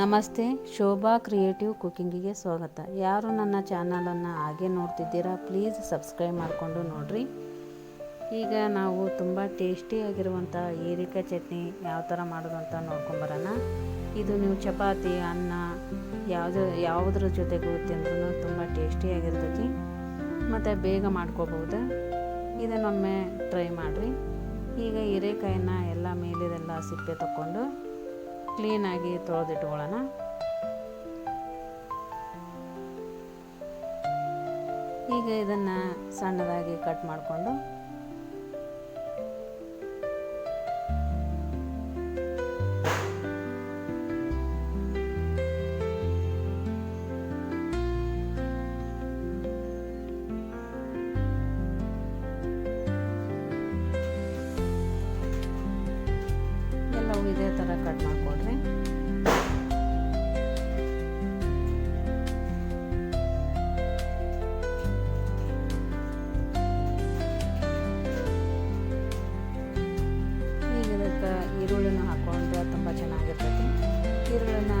ನಮಸ್ತೆ, ಶೋಭಾ ಕ್ರಿಯೇಟಿವ್ ಕುಕ್ಕಿಂಗಿಗೆ ಸ್ವಾಗತ. ಯಾರು ನನ್ನ ಚಾನಲನ್ನು ಹಾಗೆ ನೋಡ್ತಿದ್ದೀರಾ, ಪ್ಲೀಸ್ ಸಬ್ಸ್ಕ್ರೈಬ್ ಮಾಡಿಕೊಂಡು ನೋಡಿರಿ. ಈಗ ನಾವು ತುಂಬ ಟೇಸ್ಟಿಯಾಗಿರುವಂಥ ಹೀರಿಕಾಯಿ ಚಟ್ನಿ ಯಾವ ಥರ ಮಾಡೋದು ಅಂತ ನೋಡ್ಕೊಂಬರೋಣ ಇದು ನೀವು ಚಪಾತಿ, ಅನ್ನ, ಯಾವುದು, ಯಾವುದ್ರ ಜೊತೆಗೂ ತಿಂದ್ರೂ ತುಂಬ ಟೇಸ್ಟಿಯಾಗಿರ್ತೈತಿ. ಮತ್ತು ಬೇಗ ಮಾಡ್ಕೋಬೋದು ಇದನ್ನೊಮ್ಮೆ ಟ್ರೈ ಮಾಡಿರಿ. ಈಗ ಹೀರೆಕಾಯಿನ ಎಲ್ಲ ಮೇಲಿದೆಲ್ಲ ಸಿಪ್ಪೆ ತಕ್ಕೊಂಡು ಕ್ಲೀನಾಗಿ ತೊಳೆದಿಟ್ಕೊಳ್ಳೋಣ. ಈಗ ಇದನ್ನು ಸಣ್ಣದಾಗಿ ಕಟ್ ಮಾಡಿಕೊಂಡು ಈರುಳ್ಳಿನ ಹಾಕೊಂಡ್ರೆ ತುಂಬ ಚೆನ್ನಾಗಿರ್ತೈತಿ. ಈರುಳ್ಳಿನ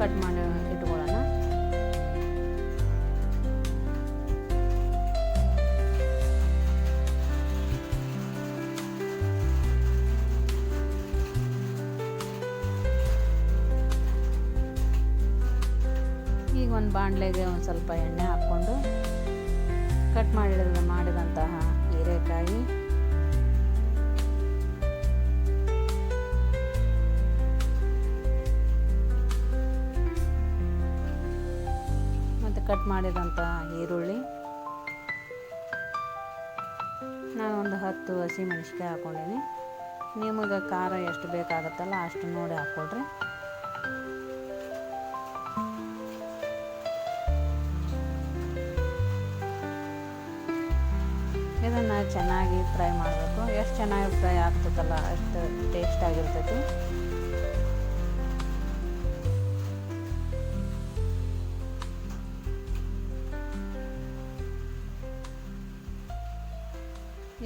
ಕಟ್ ಮಾಡಿ ಇಟ್ಕೊಳ್ಳೋಣ. ಈಗ ಒಂದು ಬಾಣಲೆಗೆ ಒಂದು ಸ್ವಲ್ಪ ಎಣ್ಣೆ ಹಾಕ್ಕೊಂಡು ಕಟ್ ಮಾಡಿದ ಮಾಡಿದಂತಹ ಹೀರೆಕಾಯಿ ಕಟ್ ಮಾಡಿದಂಥ ಈರುಳ್ಳಿ. ನಾನು ಒಂದು ಹತ್ತು ಹಸಿ ಮೆಣಸಿಕಾಯಿ ಹಾಕ್ಕೊಂಡೀನಿ ನಿಮಗೆ ಖಾರ ಎಷ್ಟು ಬೇಕಾಗುತ್ತಲ್ಲ ಅಷ್ಟು ನೋಡಿ ಹಾಕ್ಕೊಳ್ರಿ ಇದನ್ನು ಚೆನ್ನಾಗಿ ಫ್ರೈ ಮಾಡಬೇಕು. ಎಷ್ಟು ಚೆನ್ನಾಗಿ ಫ್ರೈ ಆಗ್ತದಲ್ಲ ಅಷ್ಟು ಟೇಸ್ಟ್ ಆಗಿರ್ತೈತಿ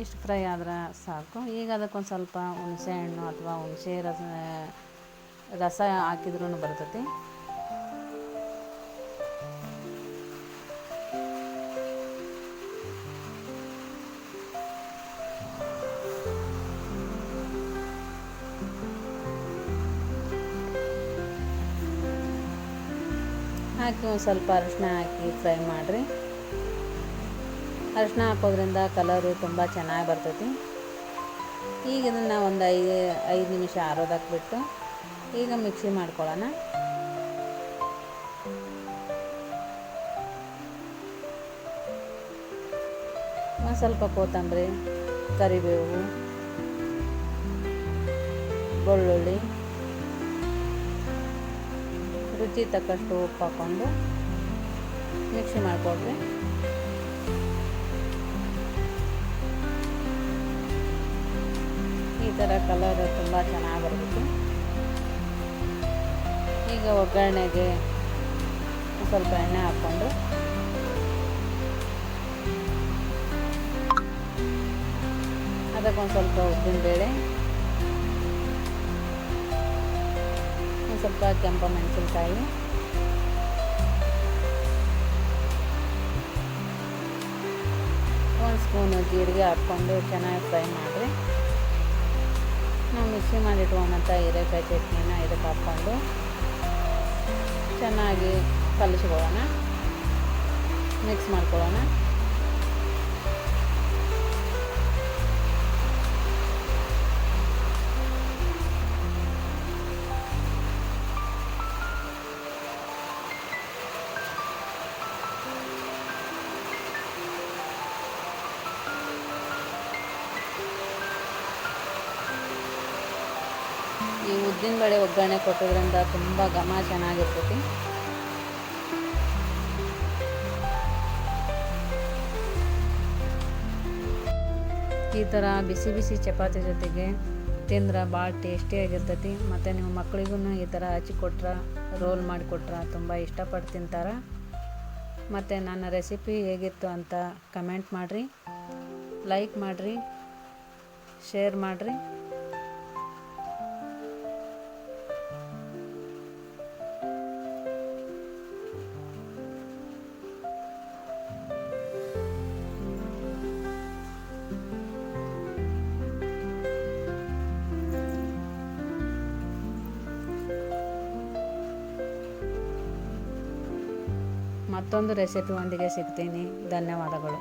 ಇಷ್ಟು ಫ್ರೈ ಆದ್ರೆ ಸಾಕು. ಈಗ ಅದಕ್ಕೊಂದು ಸ್ವಲ್ಪ ಹುಣಸೆ ಹಣ್ಣು ಅಥವಾ ಹುಣಸೆ ರಸ ರಸ ಹಾಕಿದ್ರೂ ಬರ್ತೈತಿ. ಹಾಕಿ ಒಂದು ಸ್ವಲ್ಪ ಅರಿಶಿನ ಹಾಕಿ ಫ್ರೈ ಮಾಡಿರಿ. ಅರಿಶಿನ ಹಾಕೋದ್ರಿಂದ ಕಲರು ತುಂಬ ಚೆನ್ನಾಗಿ ಬರ್ತೈತಿ. ಈಗ ಇದನ್ನು ಒಂದು ಐದು ಐದು ನಿಮಿಷ ಬಿಟ್ಟು ಈಗ ಮಿಕ್ಸಿ ಮಾಡ್ಕೊಳ್ಳೋಣ. ಸ್ವಲ್ಪ ಕೊತ್ತಂಬರಿ, ಕರಿಬೇವು, ಬೆಳ್ಳುಳ್ಳಿ, ರುಚಿ ತಕ್ಕಷ್ಟು ಉಪ್ಪು ಹಾಕ್ಕೊಂಡು ಮಿಕ್ಸಿ ಮಾಡಿಕೊಡ್ರಿ ಥರ ಕಲರ್ ತುಂಬ ಚೆನ್ನಾಗಿ ಬರುತ್ತೆ ಈಗ ಒಗ್ಗರಣೆಗೆ ಸ್ವಲ್ಪ ಎಣ್ಣೆ ಹಾಕ್ಕೊಂಡು. ಅದಕ್ಕೊಂದು ಸ್ವಲ್ಪ ಉದ್ದಿನಬೇಳೆ ಒಂದು ಸ್ವಲ್ಪ ಕೆಂಪು ಮೆಣಸಿನ್ಕಾಯಿ. ಒಂದು ಸ್ಪೂನು ಜೀರಿಗೆ ಹಾಕ್ಕೊಂಡು ಚೆನ್ನಾಗಿ ಫ್ರೈ ಮಾಡಿರಿ ನಾವು ಮಿಕ್ಸಿ ಮಾಡಿಟ್ಕೊಂಡಂಥ ಹೀರೆಕಾಯಿ ಚಟ್ನಿನ ಇದಕ್ಕೆ ಹಾಕ್ಕೊಂಡು ಚೆನ್ನಾಗಿ ಕಲಿಸ್ಕೊಳ್ಳೋಣ. ಮಿಕ್ಸ್ ಮಾಡ್ಕೊಳ್ಳೋಣ. ಈ ಉದ್ದಿನ ಬೇಳೆ ಒಗ್ಗರಣೆ ಕೊಟ್ಟೋದ್ರಿಂದ ತುಂಬ ಘಮ ಚೆನ್ನಾಗಿರ್ತೈತಿ. ಈ ಥರ ಬಿಸಿ ಬಿಸಿ ಚಪಾತಿ ಜೊತೆಗೆ ತಿಂದ್ರೆ ಭಾಳ ಟೇಸ್ಟಿಯಾಗಿರ್ತೈತಿ ಮತ್ತು ನೀವು ಮಕ್ಳಿಗೂ ಈ ಥರ ಹಚ್ಚಿ ಕೊಟ್ರೆ, ರೋಲ್ ಮಾಡಿಕೊಟ್ರೆ ತುಂಬ ಇಷ್ಟಪಟ್ಟು ತಿಂತಾರೆ. ಮತ್ತು ನನ್ನ ರೆಸಿಪಿ ಹೇಗಿತ್ತು ಅಂತ ಕಮೆಂಟ್ ಮಾಡಿರಿ, ಲೈಕ್ ಮಾಡಿರಿ, ಶೇರ್ ಮಾಡಿರಿ. ಮತ್ತೊಂದು ರೆಸಿಪಿ ಒಂದಿಗೆ ಸಿಗ್ತೀನಿ ಧನ್ಯವಾದಗಳು